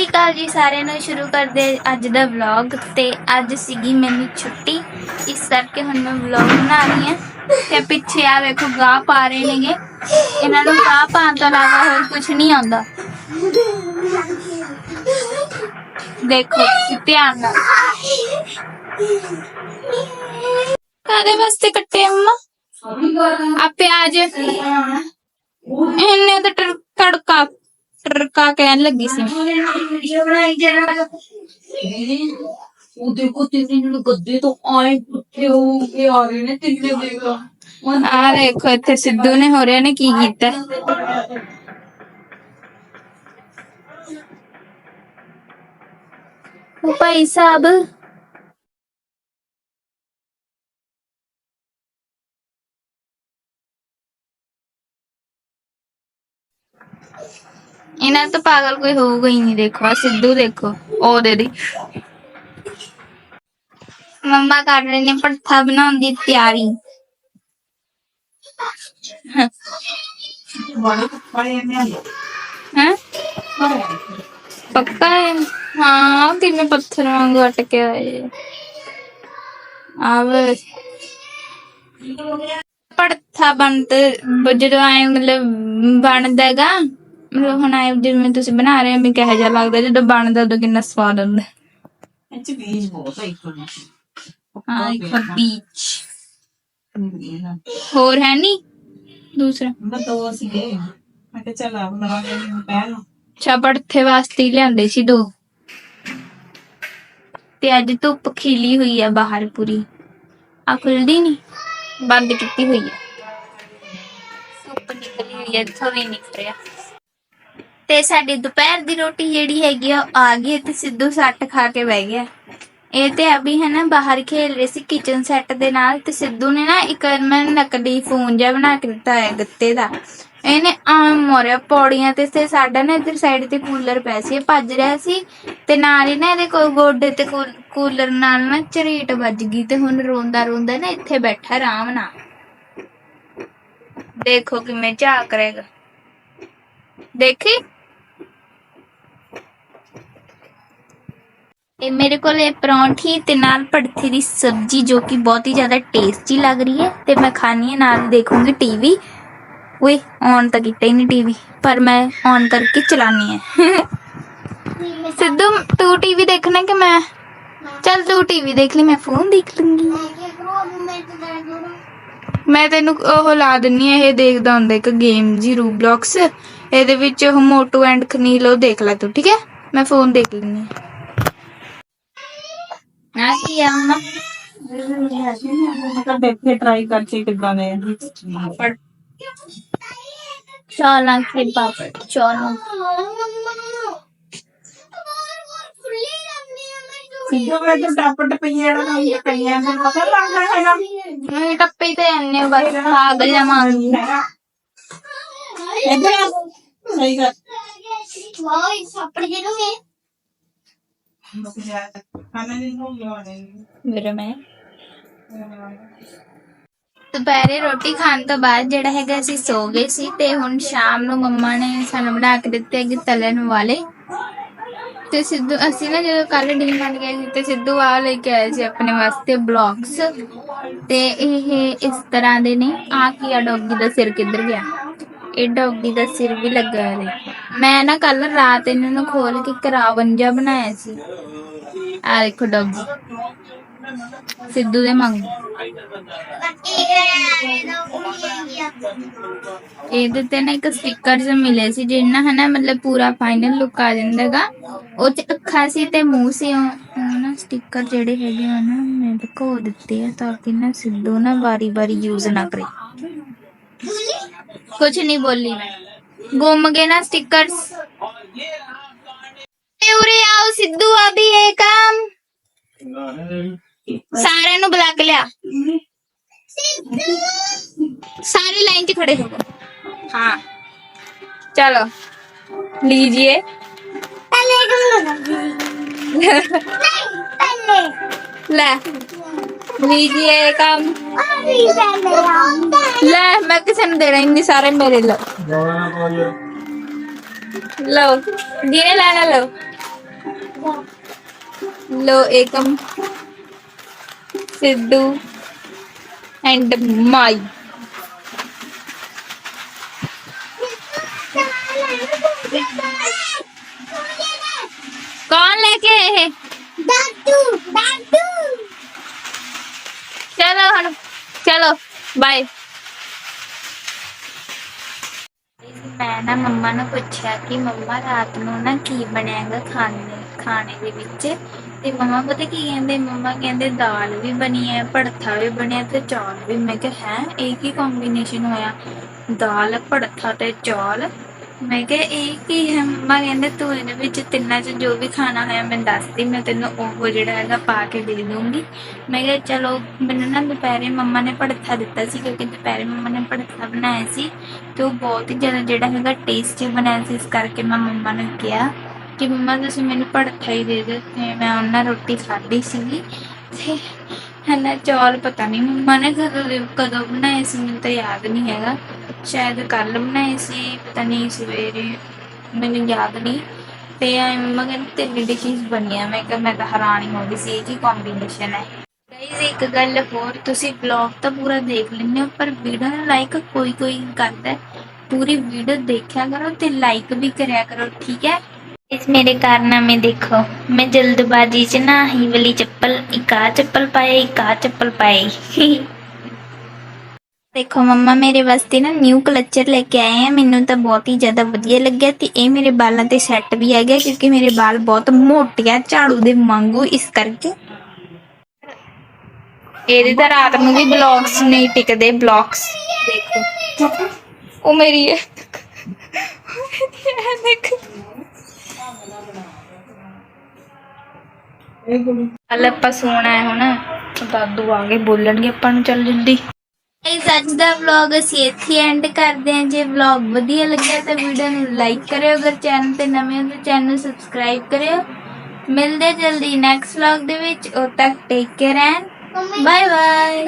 ਸ਼੍ਰੀ ਅਕਾਲ ਜੀ ਸਾਰਿਆਂ ਨੂੰ ਸ਼ੁਰੂ ਕਰਦੇ ਅੱਜ ਦਾ ਵਲੌਗ ਤੇ ਅੱਜ ਸੀਗੀ ਮੈਨੂੰ ਛੁੱਟੀ। ਇਸ ਕਰਕੇ ਹੁਣ ਮੈਂ ਵਲੌਗ ਬਣਾ ਰਹੀ ਹਾਂ। ਤੇ ਪਿੱਛੇ ਆ ਵੇਖੋ ਗਾਹ ਪਾ ਰਹੇ ਨੇਗੇ। ਇਹਨਾਂ ਨੂੰ ਗਾਹ ਪਾਉਣ ਤੋਂ ਇਲਾਵਾ ਹੋਰ ਕੁਝ ਨਹੀਂ ਆਉਂਦਾ। ਦੇਖੋ ਧਿਆਨ ਨਾਲ। ਕਾਦੇ ਵਾਸਤੇ ਕੱਟੇ ਅੰਮਾ? ਆ ਪਿਆਜ। ਇਹਨੇ ਤਾਂ ਤੜਕਾ ਤੜਕਾ ਕਹਿਣ ਲੱਗੀ ਸੀ। ਉਹ ਦੇਖੋ ਤਿੰਨੇ ਜਿਹੜੇ ਗੱਦੇ ਤੋਂ ਆਏ ਪੁੱਠੇ ਹੋ ਕੇ ਆ ਰਹੇ ਨੇ ਤਿੰਨੇ ਦੇਖੋ ਆ ਦੇਖੋ ਇੱਥੇ ਸਿੱਧੂ ਨੇ ਹੋ ਰਿਹਾ ਨੇ ਕੀ ਕੀਤਾ? ਉਹ ਭਾਈ ਸਾਹਿਬ ਇਹਨਾਂ ਤੋਂ ਪਾਗਲ ਕੋਈ ਹੋਊਗਾ ਹੀ ਨਹੀਂ, ਦੇਖੋ ਆ ਸਿੱਧੂ ਦੇਖੋ, ਉਹ ਦੇ ਦੀ ਮੰਮਾ ਕਰ ਰਹੇ ਨੇ ਪਰਥਾ ਬਣਾਉਣ ਦੀ ਤਿਆਰੀ। ਬੜੇ ਹੈ? ਪੱਕਾ ਹੈ? ਹਾਂ ਕਿਵੇਂ ਪੱਥਰ ਵਾਂਗੂ ਅਟਕੇ ਹੋਏ ਆਵੇ ਪੜਥਾ ਬੰਤ ਜਦੋਂ ਆਏ ਮਤਲਬ ਬਣਦਾ ਹੈਗਾ ਮਤਲਬ ਹੁਣ ਆਏ ਜਿਵੇਂ ਤੁਸੀਂ ਬਣਾ ਰਹੇ ਹੋ ਮੈਂ ਕਿਹੋ ਜਿਹਾ ਲੱਗਦਾ ਜਦੋਂ ਬਣਦਾ ਉਦੋਂ ਕਿੰਨਾ ਸਵਾਦ ਹੁੰਦਾ। ਇਹ ਚ ਬੀਜ ਬਹੁਤ ਹੈ ਇੱਕ ਨੂੰ ਹਾਂ ਇੱਕ ਬੀਚ ਹੋਰ ਹੈ ਨਹੀਂ ਦੂਸਰਾ। ਮੈਂ ਦੋ ਸੀਗੇ। ਮੈਂ ਕਿਹਾ ਚੱਲ ਪਹਿਲ। ਵਾਸਤੇ ਹੀ ਲਿਆਂਦੇ ਸੀ ਦੋ। ਤੇ ਅੱਜ ਧੁੱਪ ਖਿਲੀ ਹੋਈ ਹੈ ਬਾਹਰ ਪੂਰੀ। ਆ ਖੁੱਲਦੀ ਨਹੀਂ ਬੰਦ ਕੀਤੀ ਹੋਈ ਹੈ ਧੁੱਪ ਨਿਕਲੀ ਹੋਈ ਹੈ ਇੱਥੋਂ ਵੀ ਨਿਕਲਿਆ। ਤੇ ਸਾਡੀ ਦੁਪਹਿਰ ਦੀ ਰੋਟੀ ਜਿਹੜੀ ਹੈਗੀ ਆ, ਉਹ ਆ ਗਈ ਤੇ ਸਿੱਧੂ ਸੱਟ ਖਾ ਕੇ ਬਹਿ ਗਿਆ। ਇਹ ਤੇ ਅਭੀ ਹੈ ਨਾ, ਬਾਹਰ ਖੇਲ ਰਹੇ ਸੀ ਕਿਚਨ ਸੈੱਟ ਦੇ ਨਾਲ ਤੇ ਸਿੱਧੂ ਨੇ ਨਾ ਇੱਕ ਮੈਂ ਨਕਲੀ ਫੋਨ ਜਿਹਾ ਬਣਾ ਕੇ ਦਿੱਤਾ ਹੈ ਗੱਤੇ ਦਾ। ਇਹਨੇ ਆਮ ਮੋਰਿਆ, ਪੌੜੀਆਂ ਤੇ ਤੇ ਸਾਡਾ ਨਾ ਇਧਰ ਸਾਈਡ ਤੇ ਕੂਲਰ ਪਿਆ ਸੀ, ਇਹ ਭੱਜ ਰਿਹਾ ਸੀ ਤੇ ਨਾਲ ਹੀ ਨਾ ਇਹਦੇ ਕੋਲ ਗੋਡੇ ਤੇ ਕੂਲ- ਕੂਲਰ ਨਾਲ ਨਾ ਝਰੀਟ ਵੱਜ ਗਈ ਤੇ ਹੁਣ ਰੋਂਦਾ ਰੋਂਦਾ ਨਾ ਇੱਥੇ ਬੈਠਾ ਆਰਾਮ ਨਾਲ। ਦੇਖੋ ਕਿਵੇਂ ਝਾਕ ਰਹੇਗਾ। ਦੇਖੀ? ਇਹ ਮੇਰੇ ਕੋਲ ਇਹ ਪਰੌਂਠੀ ਤੇ ਨਾਲ ਭੜਥੇ ਦੀ ਸਬਜ਼ੀ ਜੋ ਕਿ ਬਹੁਤ ਹੀ ਜ਼ਿਆਦਾ ਟੇਸਟੀ ਲੱਗ ਰਹੀ ਹੈ ਤੇ ਮੈਂ ਖਾਣੀ ਹੈ ਨਾਲ ਦੇਖੂੰਗੀ ਟੀਵੀ ਓਏ ਔਨ ਤਾਂ ਕੀਤਾ ਹੀ ਨਹੀਂ ਟੀਵੀ ਪਰ ਮੈਂ ਔਨ ਕਰਕੇ ਚਲਾਨੀ ਹੈ। ਸਿੱਧੂ ਤੂੰ ਟੀਵੀ ਦੇਖਣਾ ਕਿ ਮੈਂ? ਚੱਲ ਤੂੰ ਟੀਵੀ ਦੇਖ ਲਈ ਮੈਂ ਫੋਨ ਦੇਖ ਲੂੰਗੀ। ਮੈਂ ਤੈਨੂੰ ਉਹ ਲਾ ਦਿੰਨੀ ਆ ਇਹ ਦੇਖਦਾ ਹੁੰਦਾ ਇੱਕ ਗੇਮ ਜੀ ਰੂਬਲੌਕਸ ਇਹਦੇ ਵਿੱਚ ਉਹ ਮੋਟੂ ਐਂਡ ਖਨੀਲ ਉਹ ਦੇਖ ਲੈ ਤੂੰ ਠੀਕ ਹੈ? ਮੈਂ ਫੋਨ ਦੇਖ ਹਾਂ। ਆ ਕੀ ਆ ਮਮਾ ਮੈਂ ਕਿਹਾ ਦੇਖ ਟਰਾਈ ਕਰਕੇ ਕਿੱਦਾਂ ਦੇ ਆ। ਪਾਪੜ ਚੌਲਾਂ ਕੇ ਪਾਪੜ ਚੌਲਾਂ ਸਿੱਧੂ ਮੈਂ ਤਾਂ ਟੱਪ ਟਪਈਆਂ ਨਾ ਪਈਆਂ ਪਤਾ ਲੱਗਦਾ ਹੈਗਾ ਮੈਂ ਟੱਪੇ ਤੇ ਅੰਨੇ ਬਸ ਪਾਗਲ ਜਮਾਂਗੀ ਇੱਧਰ ਆ। ਸਹੀ ਗੱਲ। ਖਾਣਾ ਨਹੀਂ ਹੋ ਗਿਆ ਮੇਰੇ ਮੈਂ ਦੁਪਹਿਰੇ ਰੋਟੀ ਖਾਣ ਤੋਂ ਬਾਅਦ ਜਿਹੜਾ ਹੈਗਾ ਅਸੀਂ ਸੋ ਗਏ ਸੀ ਤੇ ਹੁਣ ਸ਼ਾਮ ਨੂੰ ਮੰਮਾ ਨੇ ਸਾਨੂੰ ਬਣਾ ਕੇ ਦਿੱਤੇ ਹੈਗੇ ਤਲਣ ਵਾਲੇ। ਤੇ ਸਿੱਧੂ ਅਸੀਂ ਨਾ ਜਦੋਂ ਕੱਲ ਡੀਮਾਰਟ ਗਏ ਸੀ ਤੇ ਸਿੱਧੂ ਆ ਲੈ ਕੇ ਆਏ ਸੀ ਆਪਣੇ ਵਾਸਤੇ ਬਲੌਗਸ ਤੇ ਇਹ ਇਸ ਤਰ੍ਹਾਂ ਦੇ ਨੇ। ਆ ਕੀ ਆ ਡੌਗੀ ਦਾ ਸਿਰ ਕਿੱਧਰ ਗਿਆ? ਇਹ ਡੌਗੀ ਦਾ ਸਿਰ ਵੀ ਲੱਗਾ ਹੈ ਮੈਂ ਨਾ ਕੱਲ ਰਾਤ ਇਹਨਾਂ ਨੂੰ ਖੋਲ ਕੇ ਕਰਾਵਨ ਜਿਹਾ ਬਣਾਇਆ ਸੀ। ਆ ਦੇਖੋ ਡੌਗੀ। ਸਿੱਧੂ ਦੇ ਮੰਗ। ਇਹਦੇ ਤੇ ਨਾ ਇੱਕ ਸਟicker ਜਿਹਾ ਮਿਲੇ ਸੀ ਜਿਹਨਾਂ ਹਨਾ ਮਤਲਬ ਪੂਰਾ ਫਾਈਨਲ ਲੁੱਕ ਆ ਜਾਂਦਾਗਾ ਉਹ ਚ ਅੱਖਾਂ ਸੀ ਤੇ ਮੂੰਹ ਸੀ, ਉਹ ਉਹ ਨਾ ਸਟicker ਜਿਹੜੇ ਹੈਗੇ ਆ ਨਾ, ਮੈਂ ਲੁਕੋ ਦਿੱਤੇ ਆ ਤਾਂ ਕਿ ਨਾ ਸਿੱਧੂ ਨਾ ਵਾਰੀ-ਵਾਰੀ ਯੂਜ਼ ਨਾ ਕਰੇ। ਕੁਝ ਨਹੀਂ ਬੋਲੀ ਮੈਂ ਗੁੰਮ ਗਏ ਨਾ ਸਟickers ਉਰੇ ਆਓ ਸਿੱਧੂ ਅਭੀ ਇਹ ਕੰਮ ਸਾਰਿਆਂ ਨੂੰ ਬੁਲਾ ਕੇ ਲਿਆ सारे लाइन से खड़े हो गए हाँ चलो लीजिए ले लीजिए काम ले मैं किसी ने देना इतने सारे मेरे लो लो जिन्हें लेना लो लो एकम सिद्धू एंड माई कौन लेके आए हैं ਚਲੋ ਹੁਣ, ਚਲੋ ਬਾਏ ਮੈਂ ਨਾ ਮੰਮਾ ਨੂੰ ਪੁੱਛਿਆ ਕਿ ਮੰਮਾ ਰਾਤ ਨੂੰ ਨਾ ਕੀ ਬਣਾਏਗਾ ਖਾਣੇ ਖਾਣੇ ਦੇ ਵਿੱਚ? ਤੇ ਮੰਮਾ ਪਤਾ ਕੀ ਕਹਿੰਦੇ, ਮੰਮਾ ਕਹਿੰਦੇ ਦਾਲ ਵੀ ਬਣੀ ਹੈ, ਭੜਥਾ ਵੀ ਬਣਿਆ ਤੇ ਚੌਲ ਵੀ। ਮੈਂ ਕਿਹਾ, ਹੈ, ਇਹ ਕੀ ਕੰਬੀਨੇਸ਼ਨ ਹੋਇਆ? ਦਾਲ, ਭੜਥਾ ਤੇ ਚੌਲ? ਮੈਂ ਕਿਹਾ, ਇਹ ਕੀ ਹੈ? ਮੰਮਾ ਕਹਿੰਦੇ, ਤੂੰ ਇਹਦੇ ਵਿੱਚ ਤਿੰਨਾਂ ਚ ਜੋ ਵੀ ਖਾਣਾ ਹੋਇਆ ਮੈਨੂੰ ਦੱਸਦੀ, ਮੈਂ ਤੈਨੂੰ ਉਹ ਜਿਹੜਾ ਹੈਗਾ ਪਾ ਕੇ ਦੇ ਦੂੰਗੀ। ਮੈਂ ਕਿਹਾ, ਚਲੋ, ਮੈਨੂੰ ਨਾ ਦੁਪਹਿਰੇ ਮੰਮਾ ਨੇ ਭੜਥਾ ਦਿੱਤਾ ਸੀ, ਕਿਉਂਕਿ ਦੁਪਹਿਰੇ ਮੰਮਾ ਨੇ ਭੜਥਾ ਬਣਾਇਆ ਸੀ, ਤੇ ਉਹ ਬਹੁਤ ਹੀ ਜ਼ਿਆਦਾ ਜਿਹੜਾ ਹੈਗਾ ਟੇਸਟੀ ਬਣਾਇਆ ਸੀ, ਇਸ ਕਰਕੇ ਮੈਂ ਮੰਮਾ ਨੂੰ ਕਿਹਾ ਕਿ, ਮੰਮਾ, ਤੁਸੀਂ ਮੈਨੂੰ ਭੜਥਾ ਹੀ ਦੇ ਦਿਓ, ਤੇ ਮੈਂ ਉਹਨਾਂ ਰੋਟੀ ਖਾਧੀ ਸੀਗੀ। ਤੇ ਹਨਾ, ਚੌਲ ਪਤਾ ਨਹੀਂ ਮੰਮਾ ਨੇ ਕਦੋਂ ਕਦੋਂ ਬਣਾਏ ਸੀ, ਮੈਨੂੰ ਤਾਂ ਯਾਦ ਨਹੀਂ ਹੈਗਾ। ਸ਼ਾਇਦ ਕੱਲ ਬਣਾਏ ਸੀ, ਪਤਾ ਨਹੀਂ ਸਵੇਰੇ, ਮੈਨੂੰ ਯਾਦ ਨਹੀਂ। ਤੇ ਐਂ ਮੰਮਾ ਕਹਿੰਦੇ ਤਿੰਨ ਡਿਸ਼ਿਸ ਬਣੀਆਂ, ਮੈਂ ਕਿਹਾ ਮੈਂ ਤਾਂ ਹੈਰਾਨ ਹੀ ਹੋ ਗਈ ਸੀ, ਇਹ ਕੰਬੀਨੇਸ਼ਨ ਹੈ? ਗਾਈਜ਼ ਇੱਕ ਗੱਲ ਹੋਰ, ਤੁਸੀਂ ਵਲੌਗ ਤਾਂ ਪੂਰਾ ਦੇਖ ਲੈਂਦੇ ਹੋ, ਪਰ ਵੀਡੀਓ ਨੂੰ ਲਾਈਕ ਕੋਈ ਕੋਈ ਕਰਦਾ ਪੂਰੀ ਵੀਡੀਓ ਦੇਖਿਆ ਕਰੋ ਤੇ ਲਾਈਕ ਵੀ ਕਰਿਆ ਕਰੋ, ਠੀਕ ਹੈ? ਇਸ ਮੇਰੇ ਕਾਰਨਾਮੇ ਦੇਖੋ। ਮੈਂ ਜਲਦਬਾਜ਼ੀ 'ਚ ਨਾ ਹੀ ਵਾਲੀ ਚੱਪਲ, ਇੱਕ ਆਹ ਚੱਪਲ ਪਾਈ, ਇੱਕ ਆਹ ਚੱਪਲ ਪਾਈ। ਦੇਖੋ ਮੰਮਾ ਮੇਰੇ ਵਾਸਤੇ ਨਾ ਨਿਊ ਕਲਚਰ ਲੈ ਕੇ ਆਏ ਆ। ਮੈਨੂੰ ਤਾਂ ਬਹੁਤ ਹੀ ਜ਼ਿਆਦਾ ਵਧੀਆ ਲੱਗਿਆ ਤੇ ਇਹ ਮੇਰੇ ਬਾਲਾਂ ਤੇ ਸੈੱਟ ਵੀ ਆ ਗਿਆ ਕਿਉਂਕਿ ਮੇਰੇ ਬਾਲ ਬਹੁਤ ਮੋਟੇ ਆ ਝਾੜੂ ਦੇ ਵਾਂਗੂ ਇਸ ਕਰਕੇ। ਇਹਦੇ ਤਾਂ ਰਾਤ ਨੂੰ ਵੀ ਬਲੌਗਸ ਨਹੀਂ ਟਿਕਦੇ ਬਲੌਗਸ ਦੇਖੋ। ਉਹ ਮੇਰੀ ਹੈ ਇਹ ਦੇਖ। ਕੱਲ ਆਪਾਂ ਸੋਣਾ ਹੈ ਹੁਣ ਦਾਦੂ ਆ ਗਏ ਬੋਲਣਗੇ ਆਪਾਂ ਨੂੰ ਚੱਲ ਜਲਦੀ। ਇਸ ਅੱਜ ਦਾ ਵਲੌਗ ਅਸੀਂ ਇੱਥੇ ਐਂਡ ਕਰਦੇ ਹਾਂ। ਜੇ ਵਲੌਗ ਵਧੀਆ ਲੱਗਿਆ ਤਾਂ ਵੀਡੀਓ ਨੂੰ ਲਾਈਕ ਕਰਿਓ। ਅਗਰ ਚੈਨਲ ਤੇ ਨਵੇਂ ਹੋ ਤਾਂ ਚੈਨਲ ਨੂੰ ਸਬਸਕ੍ਰਾਈਬ ਕਰਿਓ। ਮਿਲਦੇ ਜਲਦੀ ਨੈਕਸਟ ਵਲੌਗ ਦੇ ਵਿੱਚ। ਉਦੋਂ ਤੱਕ take care and bye bye